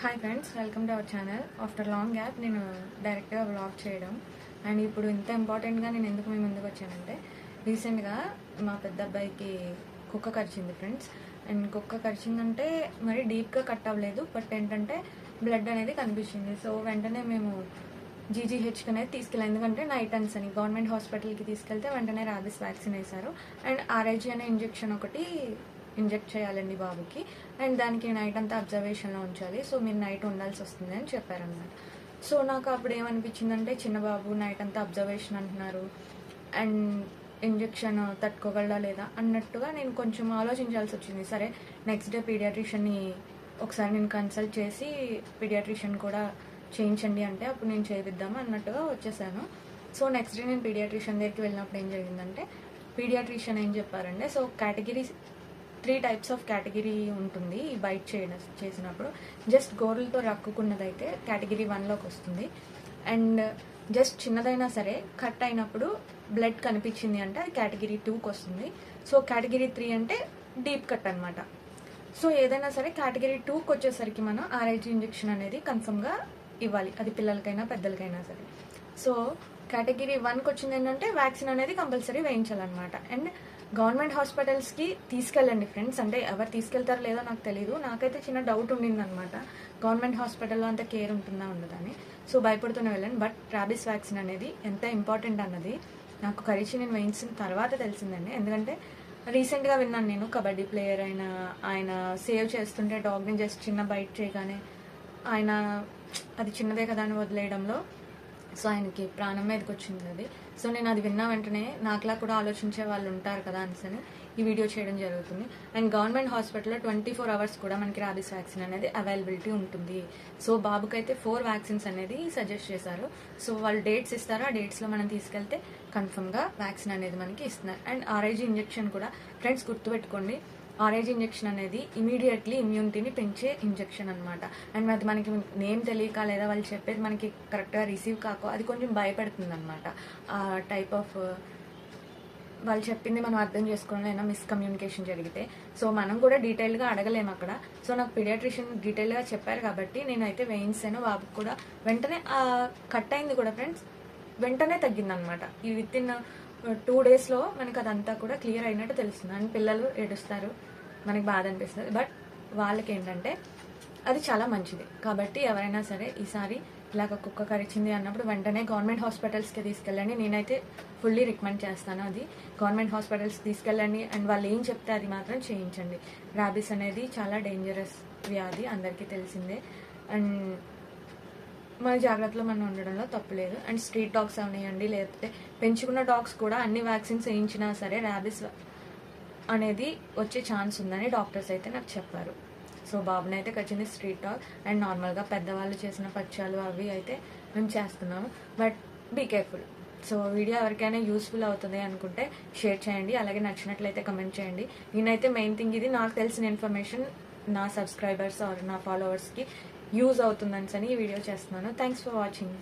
Hi friends welcome to our channel after long gap నేను డైరెక్ట్గా blog చేయడం. And ఇప్పుడు ఇంత ఇంపార్టెంట్గా నేను ఎందుకు మేము ముందుకు వచ్చానంటే రీసెంట్గా మా పెద్ద అబ్బాయికి కుక్క కరిచింది ఫ్రెండ్స్ అండ్ కుక్క కరిచిందంటే మరి డీప్గా కట్ అవ్వలేదు. బట్ ఏంటంటే బ్లడ్ అనేది కనిపించింది. సో వెంటనే మేము జీజీహెచ్కి అనేది తీసుకెళ్ళాం. ఎందుకంటే నైట్ అన్స్ అని గవర్నమెంట్ హాస్పిటల్కి తీసుకెళ్తే వెంటనే ర్యాబిస్ వ్యాక్సిన్ వేశారు. అండ్ ఆర్ఐజీ అనే ఇంజెక్షన్ ఒకటి ఇంజెక్ట్ చేయాలండి బాబుకి. అండ్ దానికి నైట్ అంతా అబ్జర్వేషన్లో ఉంచాలి. సో మీరు నైట్ ఉండాల్సి వస్తుంది అని చెప్పారన్నమాట. సో నాకు అప్పుడు ఏమనిపించిందంటే చిన్న బాబు నైట్ అంతా అబ్జర్వేషన్ అంటున్నారు. అండ్ ఇంజెక్షన్ తట్టుకోగలడా లేదా అన్నట్టుగా నేను కొంచెం ఆలోచించాల్సి వచ్చింది. సరే నెక్స్ట్ డే పీడియాట్రిషియన్ని ఒకసారి నేను కన్సల్ట్ చేసి పీడియాట్రిషియన్ కూడా చేయించండి అంటే అప్పుడు నేను చేయిద్దాం అన్నట్టుగా వచ్చేసాను. సో నెక్స్ట్ డే నేను పీడియాట్రిషియన్ దగ్గరికి వెళ్ళినప్పుడు ఏం జరిగిందంటే పీడియాట్రిషియన్ ఏం చెప్పారంటే so category three types of category ఉంటుంది ఈ బైట్ చేయడం చేసినప్పుడు. జస్ట్ గోర్లతో రక్కుకున్నదైతే కేటగిరీ వన్లోకి వస్తుంది. అండ్ జస్ట్ చిన్నదైనా సరే కట్ అయినప్పుడు బ్లడ్ కనిపించింది అంటే అది కేటగిరీ టూకి వస్తుంది. సో కేటగిరీ త్రీ అంటే డీప్ కట్ అనమాట సో ఏదైనా సరే కేటగిరీ టూకి వచ్చేసరికి మనం ఆర్ఐజీ ఇంజెక్షన్ అనేది కన్ఫర్మ్గా ఇవ్వాలి. అది పిల్లలకైనా పెద్దలకైనా సరే. సో కేటగిరీ వన్కి వచ్చింది ఏంటంటే వ్యాక్సిన్ అనేది కంపల్సరీ వేయించాలన్నమాట. అండ్ గవర్నమెంట్ హాస్పిటల్స్కి తీసుకెళ్ళండి ఫ్రెండ్స్. అంటే ఎవరు తీసుకెళ్తారో లేదో నాకు తెలియదు నాకైతే చిన్న డౌట్ ఉండింది అనమాట గవర్నమెంట్ హాస్పిటల్లో అంత కేర్ ఉంటుందా ఉండదని సో భయపడుతూనే వెళ్ళాను బట్ ర్యాబిస్ వ్యాక్సిన్ అనేది ఎంత ఇంపార్టెంట్ అన్నది నాకు కరిచి నేను వేయించిన తర్వాత తెలిసిందండి. ఎందుకంటే రీసెంట్గా విన్నాను నేను కబడ్డీ ప్లేయర్ ఆయన ఆయన సేవ్ చేస్తుంటే డాగ్ని జస్ట్ చిన్న బయట చేయగానే ఆయన అది చిన్నదే కదా అని వదిలేయడంలో సో ఆయనకి ప్రాణం మీదకి వచ్చింది అది. సో నేను అది విన్న వెంటనే నాకులా కూడా ఆలోచించే వాళ్ళు ఉంటారు కదా అనిసని ఈ వీడియో చేయడం జరుగుతుంది. అండ్ గవర్నమెంట్ హాస్పిటల్లో ట్వంటీ ఫోర్ అవర్స్ కూడా మనకి రాబిస్ వ్యాక్సిన్ అనేది అవైలబిలిటీ ఉంటుంది. సో బాబుకైతే ఫోర్ వ్యాక్సిన్స్ అనేది సజెస్ట్ చేశారు. సో వాళ్ళు డేట్స్ ఇస్తారు. ఆ డేట్స్లో మనం తీసుకెళ్తే కన్ఫర్మ్గా వ్యాక్సిన్ అనేది మనకి ఇస్తున్నారు. అండ్ ఆర్ఐజీ ఇంజెక్షన్ కూడా ఫ్రెండ్స్ గుర్తుపెట్టుకోండి. ఆరేజ్ ఇంజెక్షన్ అనేది ఇమీడియట్లీ ఇమ్యూనిటీని పెంచే ఇంజెక్షన్ అనమాట అండ్ అది మనకి నేమ్ తెలియక లేదా వాళ్ళు చెప్పేది మనకి కరెక్ట్గా రిసీవ్ కాకో అది కొంచెం భయపెడుతుంది అనమాట ఆ టైప్ ఆఫ్ uh, వాళ్ళు చెప్పింది మనం అర్థం చేసుకోవడం మిస్కమ్యూనికేషన్ జరిగితే. సో మనం కూడా డీటెయిల్గా అడగలేము అక్కడ. సో నాకు పీడియాట్రిషియన్ డీటెయిల్గా చెప్పారు కాబట్టి నేనైతే వేయించాను. బాబుకి కూడా వెంటనే కట్ అయింది కూడా ఫ్రెండ్స్ వెంటనే తగ్గిందనమాట ఈ విత్ ఇన్ టూ డేస్లో మనకి అదంతా కూడా క్లియర్ అయినట్టు తెలుస్తుంది. అండ్ పిల్లలు ఏడుస్తారు. మనకి బాధ అనిపిస్తుంది. బట్ వాళ్ళకి ఏంటంటే అది చాలా మంచిది. కాబట్టి ఎవరైనా సరే ఈసారి ఇలాగ కుక్క కరిచింది అన్నప్పుడు వెంటనే గవర్నమెంట్ హాస్పిటల్స్కి తీసుకెళ్ళండి. నేనైతే ఫుల్లీ రికమెండ్ చేస్తాను అది. గవర్నమెంట్ హాస్పిటల్స్కి తీసుకెళ్ళండి. అండ్ వాళ్ళు ఏం చెప్తే అది మాత్రం చేయించండి. ర్యాబీస్ అనేది చాలా డేంజరస్ వ్యాధి అందరికీ తెలిసిందే. అండ్ మన జాగ్రత్తలో మనం ఉండడంలో తప్పులేదు అండ్ స్ట్రీట్ డాగ్స్ అవనివ్వండి లేకపోతే పెంచుకున్న డాగ్స్ కూడా అన్ని వ్యాక్సిన్స్ వేయించినా సరే ర్యాబిస్ అనేది వచ్చే ఛాన్స్ ఉందని డాక్టర్స్ అయితే నాకు చెప్పారు. సో బాబుని అయితే కచ్చింది స్ట్రీట్ డాగ్ అండ్ నార్మల్గా పెద్దవాళ్ళు చేసిన పచ్చాలు అవి అయితే మేము చేస్తున్నాము. But be careful. So video ఎవరికైనా యూస్ఫుల్ అవుతుంది అనుకుంటే షేర్ చేయండి అలాగే నచ్చినట్లయితే కమెంట్ చేయండి. నేనైతే మెయిన్ థింగ్ ఇది నాకు తెలిసిన ఇన్ఫర్మేషన్ నా సబ్స్క్రైబర్స్ ఆర్ నా ఫాలోవర్స్కి యూజ్ అవుతుందని ఈ వీడియో చేస్తున్నాను. Thanks for watching